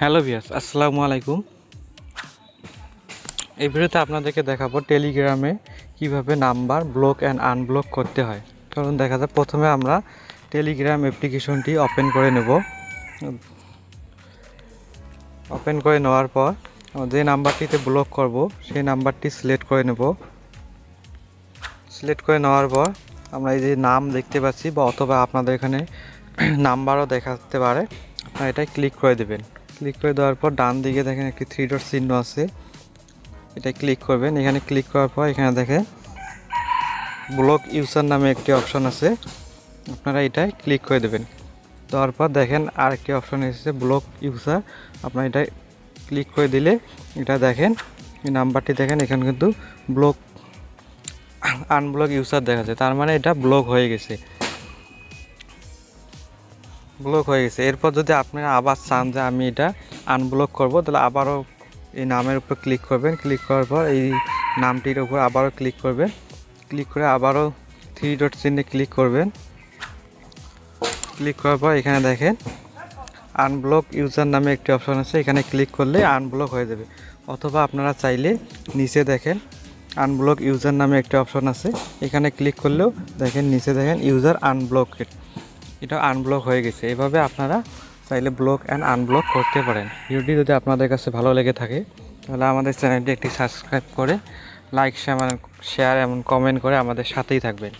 Hello ভিয়াস আসসালামু আলাইকুম। এই ভিডিওতে আপনাদেরকে দেখাবো টেলিগ্রামে কীভাবে নাম্বার ব্লক অ্যান্ড আনব্লক করতে হয়। কারণ দেখা যায় প্রথমে আমরা টেলিগ্রাম অ্যাপ্লিকেশনটি ওপেন করে নেব। ওপেন করে নেওয়ার পর যে নাম্বারটিতে ব্লক করব, সেই নাম্বারটি সিলেক্ট করে নেব। সিলেক্ট করে নেওয়ার পর আমরা এই যে নাম দেখতে পাচ্ছি, বা অথবা আপনাদের এখানে নাম্বারও দেখাতে পারে। আপনারা এটাই ক্লিক করে দেবেন। ক্লিক করে দেওয়ার পর ডান দিকে দেখেন একটি থ্রি ডট চিহ্ন আছে। এটা ক্লিক করবেন। এখানে ক্লিক করার পর এখানে দেখেন ব্লক ইউজার নামে একটি অপশন আছে। আপনারা এটাই ক্লিক করে দেবেন। দেওয়ার পর দেখেন আর একটি অপশন এসেছে ব্লক ইউজার আপনারা এটা ক্লিক করে দিলে এটা দেখেন, এই নাম্বারটি দেখেন, এখানে কিন্তু ব্লক আনব্লক ইউজার দেখা যায়। তার মানে এটা ব্লক হয়ে গেছে। ব্লক হয়ে গেছে। এরপর যদি আপনারা আবার চান যে আমি এটা আনব্লক করব, তাহলে আবারও এই নামের উপর ক্লিক করবেন। ক্লিক করার পর এই নামটির উপর আবারও ক্লিক করবেন। ক্লিক করে আবারও থ্রি ডট চিহ্নে ক্লিক করবেন। ক্লিক করার পর এখানে দেখেন আনব্লক ইউজার নামে একটি অপশন আছে। এখানে ক্লিক করলে আনব্লক হয়ে যাবে। অথবা আপনারা চাইলে নিচে দেখেন আনব্লক ইউজার নামে একটি অপশন আছে। এখানে ক্লিক করলেও দেখেন, নিচে দেখেন ইউজার আনব্লকেড এটা আনব্লক হয়ে গেছে। এভাবে আপনারা চাইলে ব্লক অ্যান্ড আনব্লক করতে পারেন। ভিডিওটি যদি আপনাদের কাছে ভালো লেগে থাকে, তাহলে আমাদের চ্যানেলটি একটি সাবস্ক্রাইব করে লাইক শেয়ার এবং কমেন্ট করে আমাদের সাথেই থাকবেন।